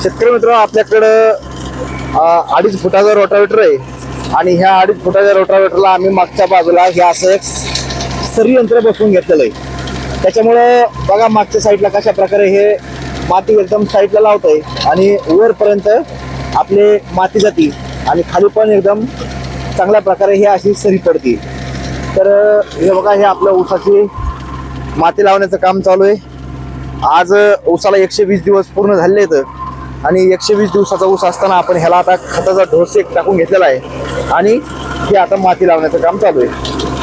शेतकरी मित्र आपल्याकडं अडीच फुटाचा रोटावेटर आहे. आणि ह्या अडीच फुटाच्या रोटावेटरला आम्ही मागच्या बाजूला हे असं एक सरी यंत्र बसवून घेतलेलं आहे. त्याच्यामुळे बघा मागच्या साईडला कशा प्रकारे हे माती एकदम साईडला लावतंय आणि वरपर्यंत आपले माती जाती आणि खाली पण एकदम चांगल्या प्रकारे हे अशी सरी पडते. तर हे बघा हे आपल्या ऊसाची माती लावण्याचं काम चालू आहे. आज ऊसाला एकशे वीस दिवस पूर्ण झाले आहेत. आणि एकशे वीस दिवसाचा ऊस असताना आपण ह्याला आता खताचा ढोस एक टाकून घेतलेला आहे. आणि हे आता माती लावण्याचं काम चालू आहे.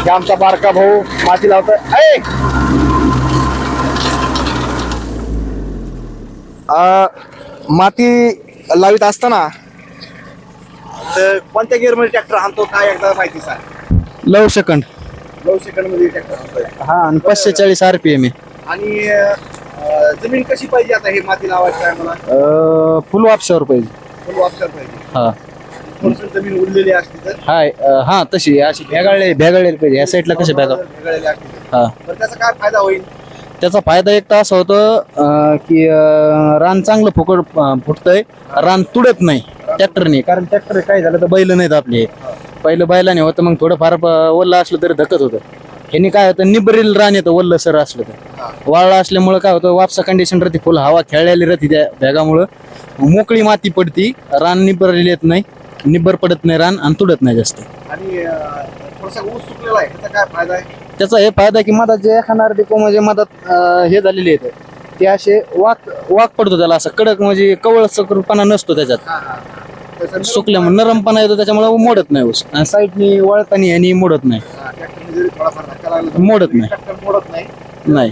हे आमचा बारका भाऊ माती लावतोय. माती लावित असताना तर कोणत्या गिअरमध्ये ट्रॅक्टर आणतो काय एकदा माहिती सांग. लव सेकंड नऊ सेकंडमध्ये ट्रॅक्टर आणतोय. हा आणि पाचशे चाळीस आर पी एम आणि अं, जमीन कशी पाहिजे आता हे माती लावायचं आहे मला? फुल वापशावर पाहिजे. फुल वापसा पाहिजे. हा. थोडंसं जमीन उरलेली असली तर? हाय अं, हा तशी अशी भेगाळले भेगाळलेली पाहिजे. या साईडला कसे भेगा वेगळेली असली तर. हा. तर त्याचा काय फायदा होईल? त्याचा फायदा एक तर असा होतो अं, की अं, रान चांगलं फुकट अं, फुटतंय. रान तुडत नाही ट्रॅक्टरने कारण ट्रॅक्टर काय झालं तर बैल नाहीत आपले. पहिलं बैलाने होतं मग थोडंफार ओल्लं असलं तरी धकत होतं. ह्यानी काय होतं निबरील रान येतं ओल्लं सर असलं तर. वाळलं असल्यामुळं काय होतं वापसा कंडिशन राहते फुल हवा खेळलेली राहते त्या भेगामुळं. मोकळी माती पडती रान निबरलेली येत नाही निब्बर पडत नाही रान आणि तुडत नाही जास्त. आणि अं, थोडासा ऊस सुकलेला आहे त्याचा काय फायदा आहे? त्याचा हे फायदा की मधात जे एखादा पिको म्हणजे मधात अं, हे झालेले आहेत. ते असे वाक वाक पडतो त्याला असं कडक म्हणजे कवळ सकरपणा नसतो त्याच्यात. सुकल्यामुळे नरमपणा येतो त्याच्यामुळे मोडत नाही ऊस. आणि साईडनी वळतानी ह्यानी मोडत नाही. ट्रॅक्टरने जरी थोडाफार धक्का लागला तर मोडत नाही. ट्रॅक्टर मोडत नाही. नाही.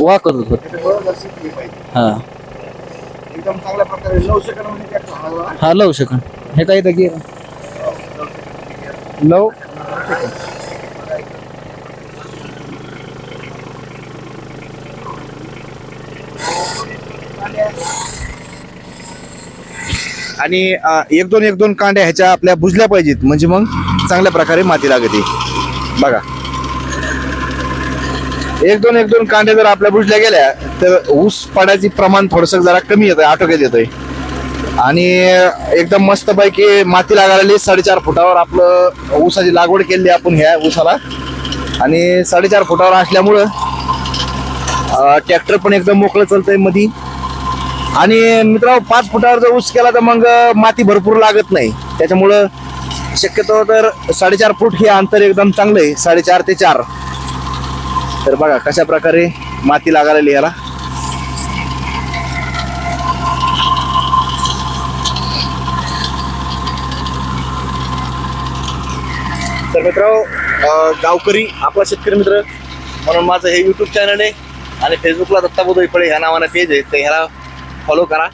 वाकत होतो. हा. एकदम चांगल्या प्रकारे नऊ सेकंडमध्ये ट्रॅक्टर हाणायला हा लव शकन हे काही तर गे लव आणि अं, एक दोन एक दोन कांड्या ह्याच्या आपल्या बुजल्या पाहिजेत. म्हणजे मग चांगल्या प्रकारे माती लागते. बघा. एक दोन एक दोन कांड्या जर आपल्या बुजल्या गेल्या तर ऊस पडायची प्रमाण थोडस जरा कमी येतंय आटोक्यात येतंय. आणि एकदम मस्त पैकी माती लागायला साडेचार फुटावर आपलं ऊसाची लागवड केली आपण ह्या ऊसाला. आणि साडेचार फुटावर असल्यामुळं ट्रॅक्टर पण एकदम मोकळं चालतंय मधी. आणि मित्रांनो पाच फुटावर जर ऊस केला तर मग माती भरपूर लागत नाही. त्याच्यामुळं शक्यतो तर साडेचार फूट हे अंतर एकदम चांगलं आहे साडेचार ते चार. तर बघा कशा प्रकारे माती लागायला याला. तर मित्रांनो गावकरी आपला शेतकरी मित्र म्हणून माझं हे युट्यूब चॅनल आहे आणि फेसबुकला दत्ता बोधई फळे ह्या नावानं पेज आहे तर ह्याला फॉलो करा.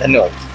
धन्यवाद.